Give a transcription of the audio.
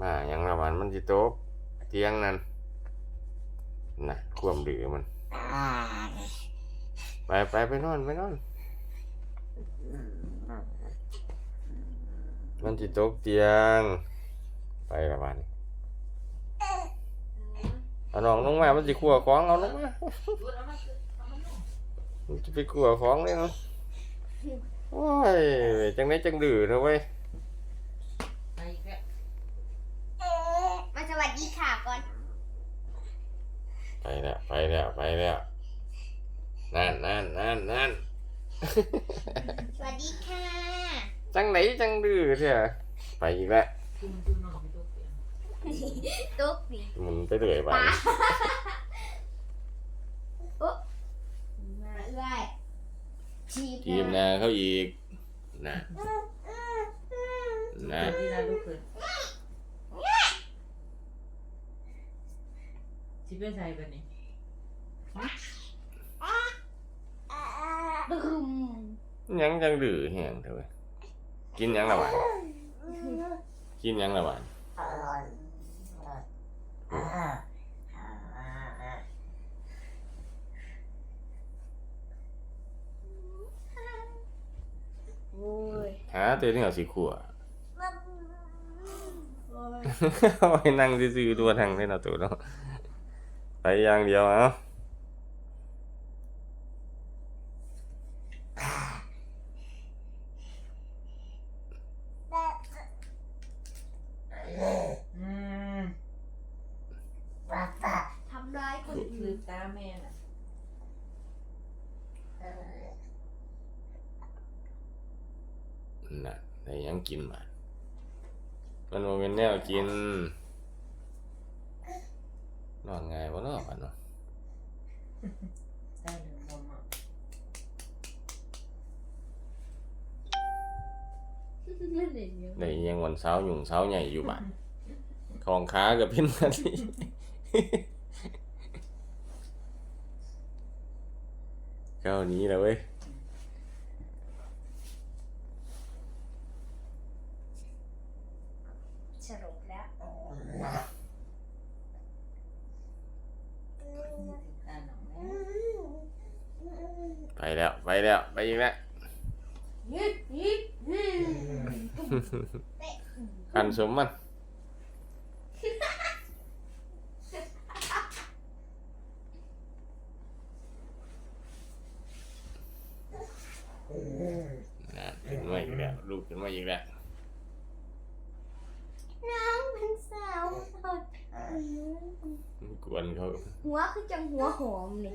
มาอย่างละวันมันสิโต๊ะเตียงนั่นนะความดื้อมัน ไปไปไปนอนไปนอน มันสิตกเตียง ไปละวันเอาน้องลงมามันสิขัวของเอาลงมามันจะไปขัวของเลยเนาะโอ้ยจังไดจังดื้อเถอะเว้ย ไปอีกแล้ว มาสวัสดีค่ะก่อน ไป แล้วไปแล้วไปแล้วนั่นนั่นนั่นนั่นสวัสดีค่ะ จังไหนจังดื้อเถอะไปอีกแล้วจุ่มจุ่มนอนไปตัวเตียงตุ๊กนี่หมุนไปเรื่อยไปปาอุ๊มาเอื้อยชีบทีมหนาเขาอีกนะนะ ดีนะลูกเกิน สิไปใส่บัดนี้ตึมยังจังดื้อแหงเถอะเว้ยกินหยังละหวานกินหยังละหวานโอ้ยหาเตยนี่เอาสีขัวโอ้ยเอาไปนั่งซื่อๆตัวทางเล่นเอาตัวเนาะ ไปอย่างเดียวเอาอืมทำร้ายคนคือื่อนตาแม่น่ะน่ะได้หยังกินมามันบ่เป็นแนวกินนอนง่ายบ่เนาะบัดเนาะได้หนึ่ง นมอะไม่เล่นเยอะได้อิหยังวันเช้ แล้วไปแล้วไปอีกแล้วยึดยึดยึดเตะคันสมมันนั่นขึ้นมาอีกแล้วลูกขึ้นมาอีกแล้วน้องเป็นสาวสดกวนเขาหัวคือจังหัวหอมนี่